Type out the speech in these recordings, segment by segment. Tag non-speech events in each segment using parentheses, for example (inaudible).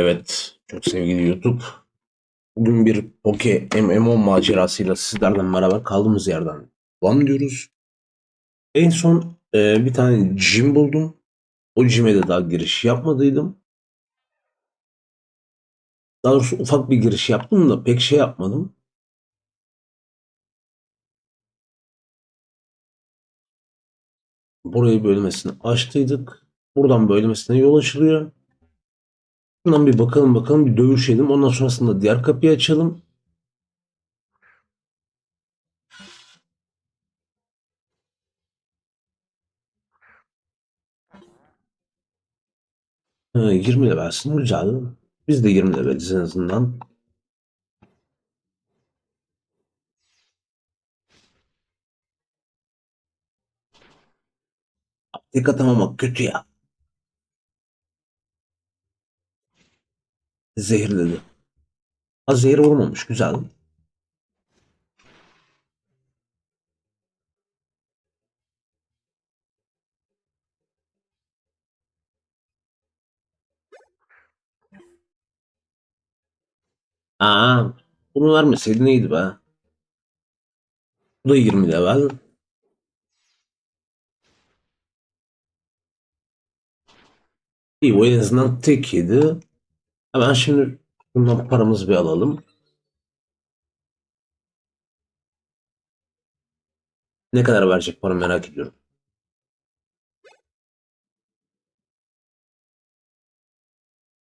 Evet, çok sevgili YouTube. Bugün bir Poke MMO macerasıyla sizlerle beraber kaldığımız yerden devam ediyoruz. En son e, bir tane gym buldum. O gym'e de daha giriş yapmadıydım. Daha doğrusu ufak bir giriş yaptım da pek şey yapmadım. Burayı bölmesini açtıydık. Buradan bölmesine yol açılıyor. Şundan bir bakalım bakalım bir dövüşelim. Ondan sonrasında diğer kapıyı açalım. Ha, 20 levelsin güzel. Biz de 20 leveliz en azından. Tek atamamak kötü ya. Zehirledi. Ha zehir vurmamış güzel. Aa, bunu vermeseydi neydi be? Bu da 20 level. İyi o en azından tek yedi. Hemen şimdi bundan paramızı bir alalım. Ne kadar verecek para merak ediyorum.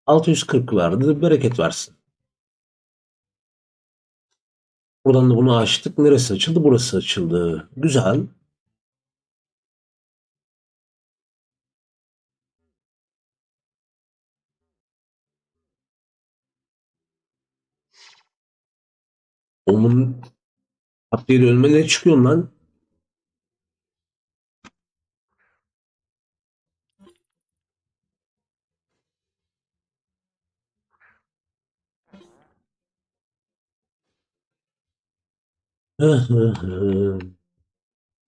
...640 verdi. Bereket versin. Buradan da bunu açtık. Neresi açıldı? Burası açıldı. Güzel. Onun update ölmeleri çıkıyor lan.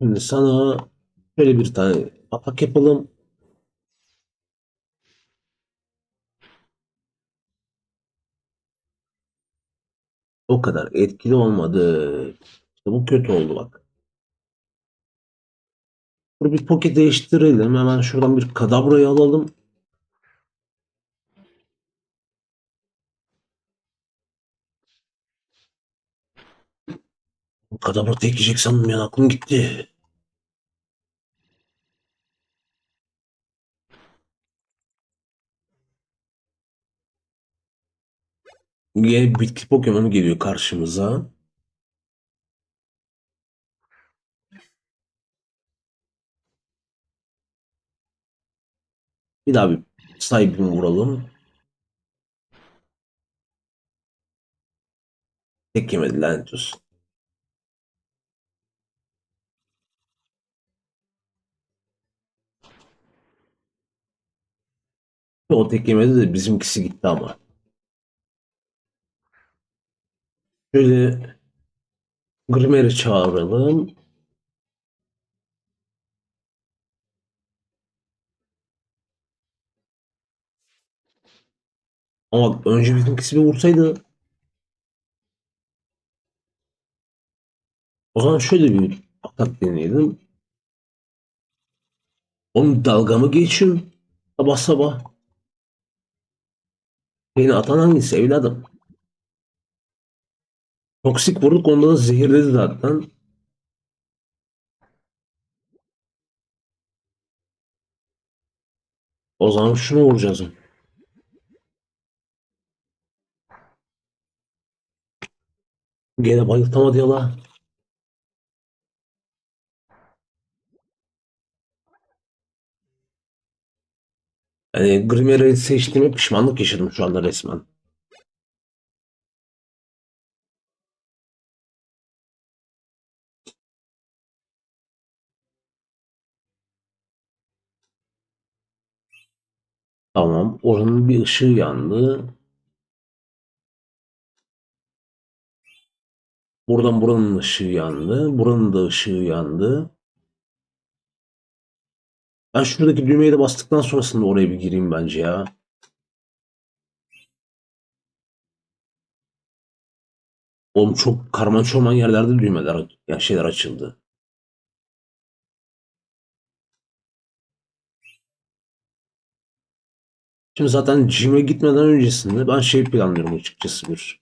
Şimdi sana şöyle bir tane papak yapalım. O kadar etkili olmadı. İşte bu kötü oldu bak. Dur bir poke değiştirelim. Hemen şuradan bir kadabrayı alalım. Kadabra tek yiyecek sandım aklım gitti. Yeni bitki Pokemon geliyor karşımıza. Bir daha bir sahibini vuralım. Tek yemedi lanet. O tek yemedi de bizimkisi gitti ama. Şöyle Grimer'i çağıralım. Ama önce bizimkisi bir vursaydı. O zaman şöyle bir atak deneyelim. Onun dalga mı geçiyorsun? Sabah sabah. Beni atan hangisi evladım? Toksik vurduk onda da zehirledi zaten. O zaman şunu vuracağız. Gene bayıltamadı ya la. Yani Grimer'i seçtiğime pişmanlık yaşadım şu anda resmen. Tamam. Oranın bir ışığı yandı. Buradan buranın ışığı yandı. Buranın da ışığı yandı. Ben şuradaki düğmeye de bastıktan sonrasında oraya bir gireyim bence ya. Oğlum çok karman çorman yerlerde düğmeler, yani şeyler açıldı. Şimdi zaten gym'e gitmeden öncesinde ben şey planlıyorum açıkçası bir.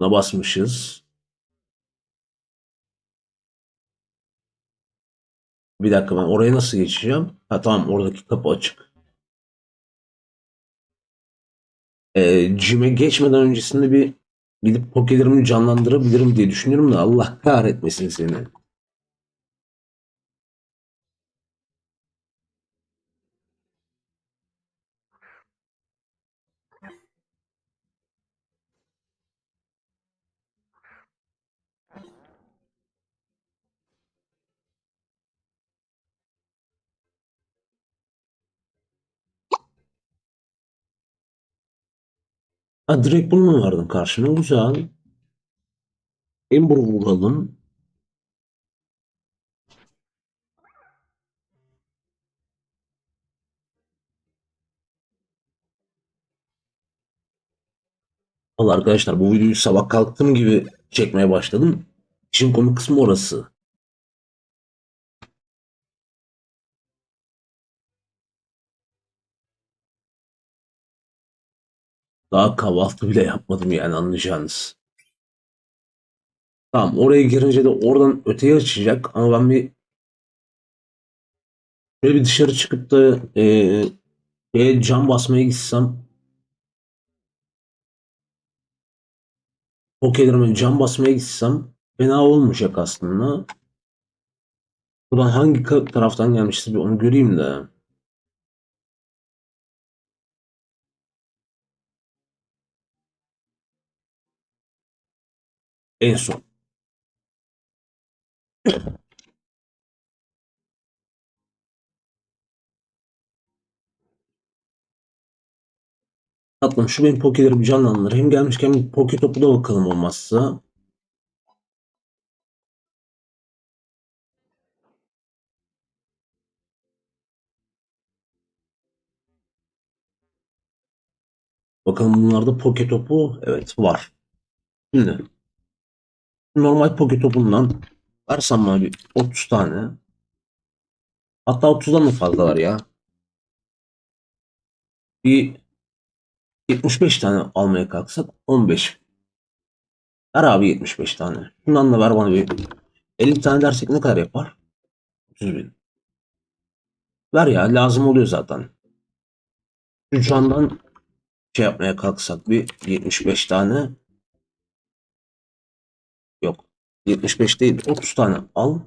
Buna basmışız. Bir dakika ben oraya nasıl geçeceğim? Ha tamam oradaki kapı açık. Ee, gym'e geçmeden öncesinde bir gidip pokelerimi canlandırabilirim diye düşünüyorum da Allah kahretmesin seni. Ha direkt bunu mu verdin karşına? Güzel. Ember vuralım. Valla arkadaşlar bu videoyu sabah kalktığım gibi çekmeye başladım. İşin komik kısmı orası. Daha kahvaltı bile yapmadım yani anlayacağınız. Tamam oraya girince de oradan öteye açacak ama ben bir şöyle bir dışarı çıkıp da e, şeye cam basmaya gitsem Pokelerime cam basmaya gitsem fena olmayacak aslında. Buradan hangi taraftan gelmişti bir onu göreyim de. En son. Tatlım şu benim pokelerimi canlandır. Hem gelmişken bir poke topu da bakalım olmazsa. Bakalım bunlarda poke topu evet var. Şimdi normal poke topundan versem bana bir 30 tane. Hatta 30'dan da fazla var ya. Bir 75 tane almaya kalksak 15. Ver abi 75 tane. Şundan da ver bana bir 50 tane dersek ne kadar yapar? 30 bin. Ver ya lazım oluyor zaten. Şu andan şey yapmaya kalksak bir 75 tane. Yok. 75 değil 30 tane al.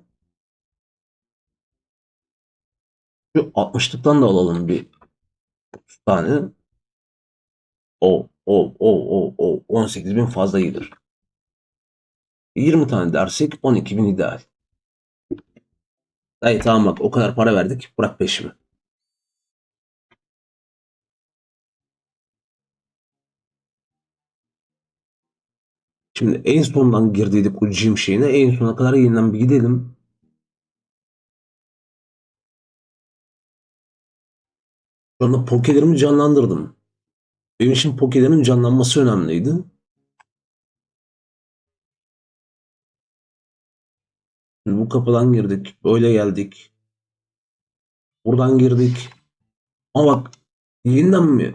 Şu 60'lıktan da alalım bir 30 tane. O o o o o 18 bin fazla gelir. 20 tane dersek 12 bin ideal. Dayı tamam bak o kadar para verdik bırak peşimi. Şimdi en sondan girdiydik o gym şeyine. En sona kadar yeniden bir gidelim. Şu anda pokelerimi canlandırdım. Benim için pokelerin canlanması önemliydi. Şimdi bu kapıdan girdik. Böyle geldik. Buradan girdik. Ama bak yeniden mi?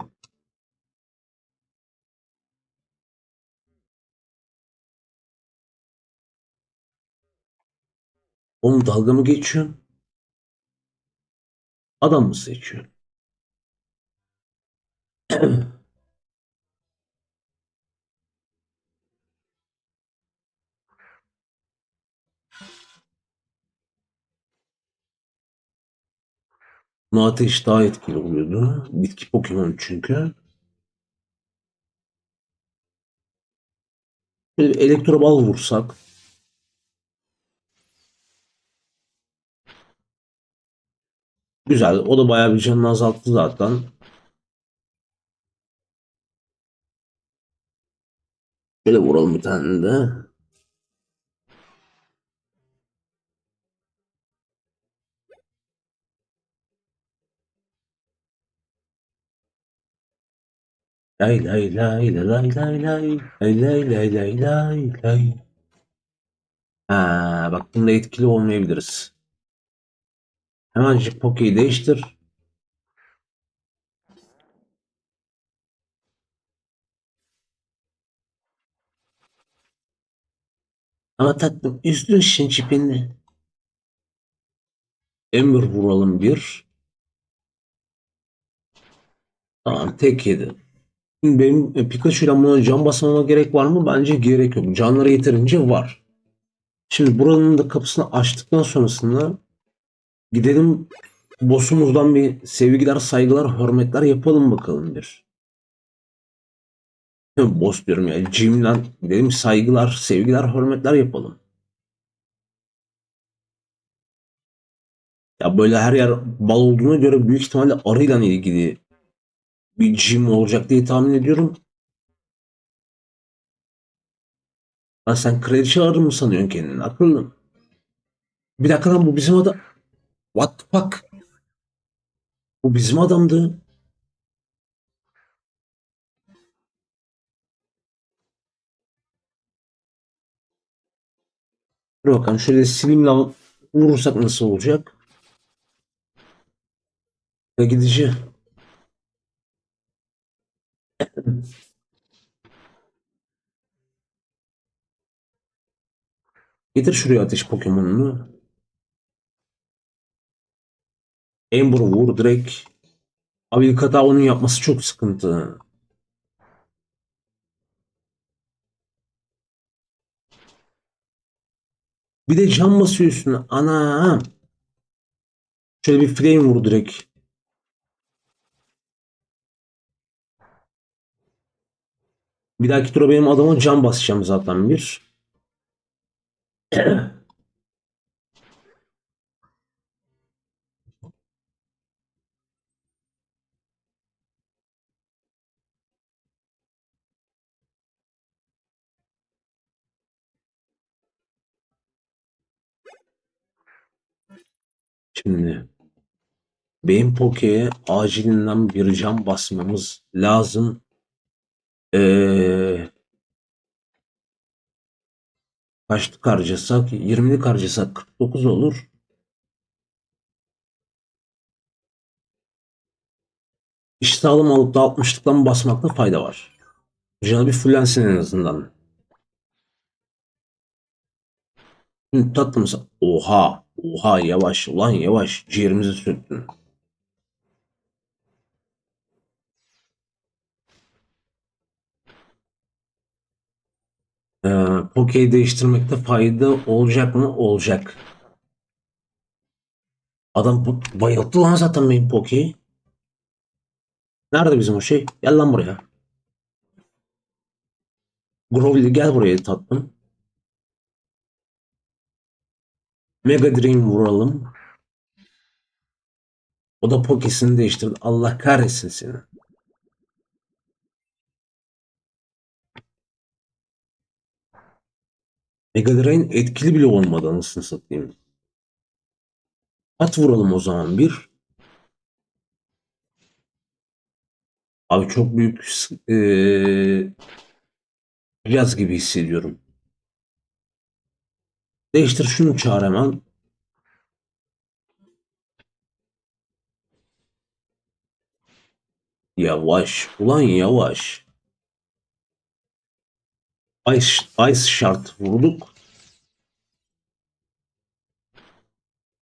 Oğlum dalga mı geçiyorsun? Adam mı seçiyorsun? (clears throat) Buna ateş daha etkili oluyordu. Bitki Pokemon çünkü. Böyle bal vursak. Güzel. O da bayağı bir canını azalttı zaten. Böyle vuralım bir tane de. Lay lay lay lay lay lay lay lay lay lay lay lay. Ha, bak bunda etkili olmayabiliriz. Hemencik Poke'yi değiştir. Ama tatlım üstün şin çipini. Ember vuralım bir. Tamam tek yedi. Şimdi benim e, Pikachu'yla buna can basmama gerek var mı? Bence gerek yok. Canları yeterince var. Şimdi buranın da kapısını açtıktan sonrasında gidelim boss'umuzdan bir sevgiler, saygılar, hürmetler yapalım bakalım bir. Boss diyorum ya. Jim'den gidelim saygılar, sevgiler, hürmetler yapalım. Ya böyle her yer bal olduğuna göre büyük ihtimalle arıyla ilgili bir Jim olacak diye tahmin ediyorum. Lan sen kraliçe arı mı sanıyorsun kendini? Akıllım. Bir dakika lan bu bizim adam. What the fuck? Bu bizim adamdı. Dur bakalım şöyle silimle vurursak nasıl olacak? Ve gidici. Getir şuraya ateş Pokemon'unu. Ember vur direkt. Abi ilk onun yapması çok sıkıntı. Bir de cam basıyor üstüne. Ana. Şöyle bir flame vur direkt. Bir dahaki tura benim adama cam basacağım zaten bir. (clears throat) Şimdi benim Poke'ye acilinden bir cam basmamız lazım. Ee, kaçlık harcasak? 20'lik harcasak 49 olur. İş sağlam alıp da 60'lıktan basmakta fayda var. Canı bir fullensin en azından. Şimdi tatlımız. Oha. Oha yavaş. Ulan yavaş. Ciğerimizi söktün. Ee, Poke'yi değiştirmekte fayda olacak mı? Olacak. Adam bayılttı lan zaten benim Poke'yi. Nerede bizim o şey? Gel lan buraya. Grovli gel buraya tatlım. Mega Dream vuralım. O da Poke'sini değiştirdi. Allah kahretsin seni. Mega Drain etkili bile olmadı anasını satayım. At vuralım o zaman bir. Abi çok büyük eee yaz gibi hissediyorum. Değiştir şunu çağır hemen. Yavaş. Ulan yavaş. Ice, ice şart vurduk.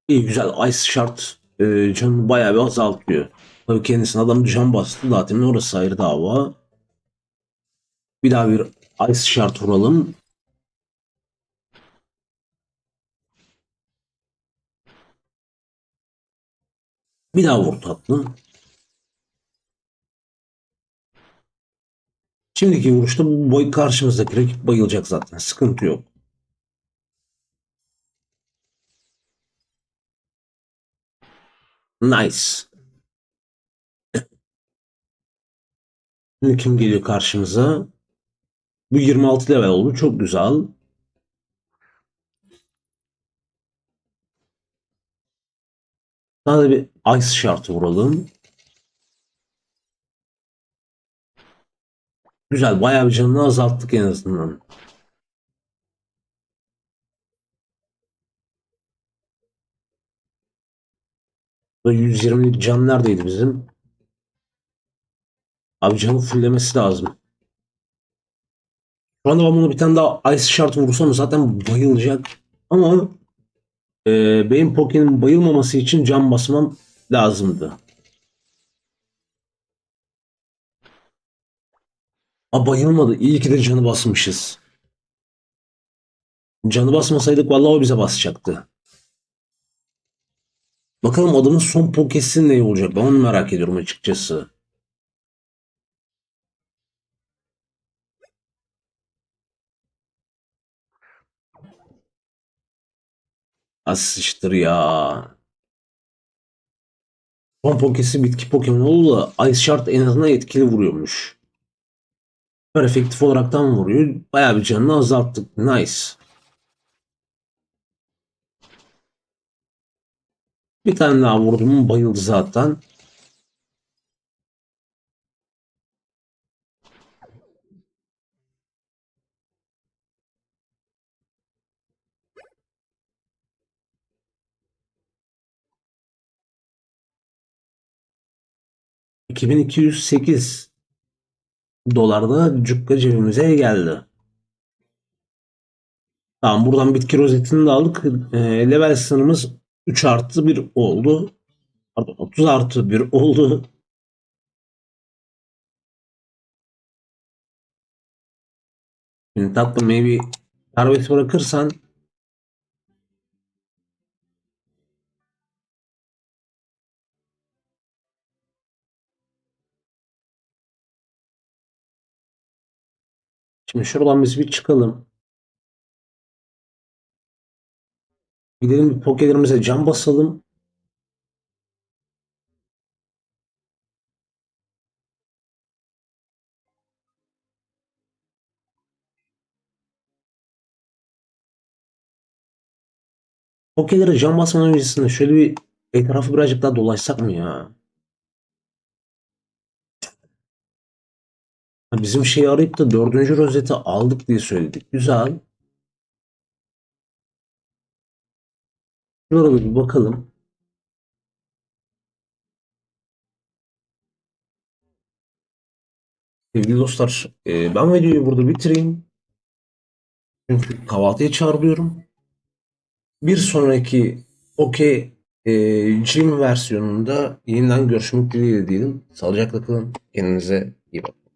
İyi güzel Ice şart e, canını bayağı bir azaltıyor. Tabii kendisine adam can bastı zaten orası ayrı dava. Bir daha bir Ice şart vuralım. Bir daha vur tatlım. Şimdiki vuruşta bu boy karşımızdaki rakip bayılacak zaten. Sıkıntı yok. Nice. Şimdi kim geliyor karşımıza? Bu 26 level oldu. Çok güzel. Daha da bir ice şartı vuralım. Güzel bayağı bir canını azalttık en azından. Bu 120'lik can neredeydi bizim? Abi canı fullemesi lazım. Şu anda ben bunu bir tane daha Ice Shard vursam zaten bayılacak. Ama e, benim Poke'nin bayılmaması için can basmam lazımdı. Aa bayılmadı. İyi ki de canı basmışız. Canı basmasaydık vallahi o bize basacaktı. Bakalım adamın son Poke'si ne olacak? Ben onu merak ediyorum açıkçası. Asıştır ya. Son Poke'si bitki Pokemon oldu da Ice Shard en azından etkili vuruyormuş. Süper efektif olaraktan vuruyor. Bayağı bir canını azalttık. Nice. Bir tane daha vurdum bayıldı zaten. ...2208 dolarda cukka cebimize geldi. Tamam buradan bitki rozetini de aldık. E, level sınırımız 3 artı 1 oldu. Pardon 30 artı 1 oldu. Şimdi tatlım maybe serbest bırakırsan Şimdi şuradan biz bir çıkalım. Gidelim pokelerimize cam basalım. Pokelere cam basmadan öncesinde şöyle bir etrafı birazcık daha dolaşsak mı ya? Ha, Bizim şeyi arayıp da dördüncü rozeti aldık diye söyledik. Güzel. Şuralara bir bakalım. Sevgili dostlar, e, ben videoyu burada bitireyim. Çünkü kahvaltıya çağrılıyorum. Bir sonraki Okey e, Gym versiyonunda yeniden görüşmek dileğiyle diyelim. Sağlıcakla kalın. Kendinize iyi bakın.